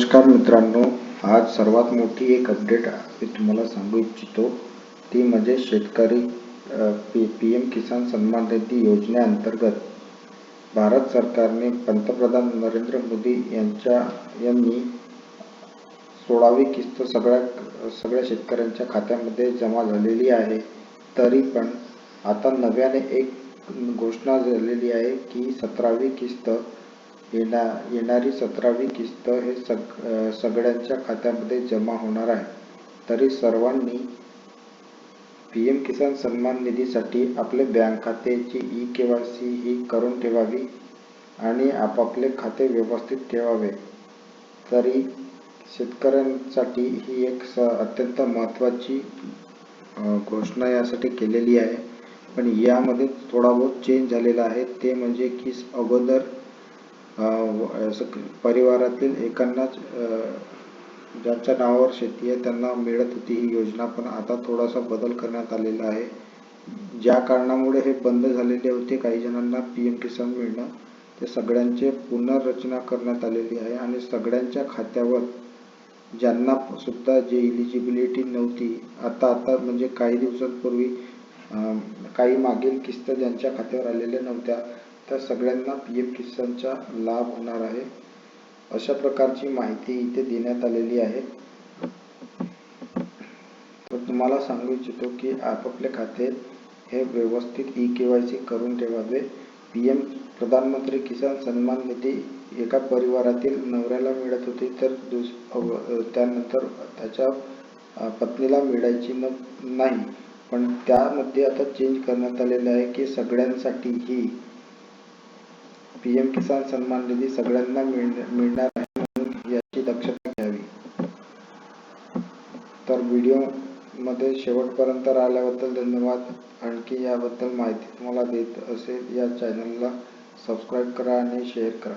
नमस्कार मित्रांनो आज सर्वात मोठी एक अपडेट मी तुम्हाला सांगू इच्छितो. ती म्हणजे शेतकरी पी पी एम किसान सन्मान निधी योजनेअंतर्गत भारत सरकारने पंतप्रधान नरेंद्र मोदी यांच्या यांनी सोळावी किस्त सगळ्या सगळ्या शेतकऱ्यांच्या खात्यामध्ये जमा झालेली आहे. तरी पण आता नव्याने एक घोषणा झालेली आहे की सतरावी किस्त येणा येणारी सतरावी किस्त हे सग सगळ्यांच्या खात्यामध्ये जमा होणार आहे. तरी सर्वांनी पी एम किसान सन्मान निधीसाठी आपले बँक खात्याची ई के वाय सी ही करून ठेवावी आणि आपापले खाते व्यवस्थित ठेवावे. तरी शेतकऱ्यांसाठी ही एक स अत्यंत महत्त्वाची घोषणा यासाठी केलेली आहे. पण यामध्ये थोडा बहुत चेंज झालेला आहे. ते म्हणजे की अगोदर परिवारातील एकांनाच ज्यांच्या नावावर शेती आहे त्यांना मिळत होती ही योजना पण आता थोडासा बदल करण्यात आलेला आहे. ज्या कारणामुळे हे बंद झालेले होते काही जणांना पी एम किसान मिळणं ते सगळ्यांचे पुनर्रचना करण्यात आलेली आहे आणि सगळ्यांच्या खात्यावर ज्यांना सुद्धा जे इलिजिबिलिटी नव्हती आता आता म्हणजे काही दिवसांपूर्वी काही मागील किस्त ज्यांच्या खात्यावर आलेल्या नव्हत्या त्या सगळ्यांना पी एम किसानचा लाभ होणार आहे. अशा प्रकारची माहिती इथे देण्यात आलेली आहे. तर तुम्हाला सांगू इच्छितो की आपापले खाते हे व्यवस्थित ई के वाय सी करून ठेवावे. पी एम प्रधानमंत्री किसान सन्मान निधी एका परिवारातील नवऱ्याला मिळत होती तर दुस त्यानंतर त्याच्या पत्नीला मिळायची न नाही. पण त्यामध्ये आता चेंज करण्यात आलेलं आहे की सगळ्यांसाठी ही पी एम किसान सन्मान निधी सगळ्यांना मिळणार आहे म्हणून याची दक्षता घ्यावी. तर व्हिडिओमध्ये शेवटपर्यंत राहिल्याबद्दल धन्यवाद. आणखी याबद्दल माहिती तुम्हाला देत असेल या चॅनलला सबस्क्राईब करा आणि शेअर करा.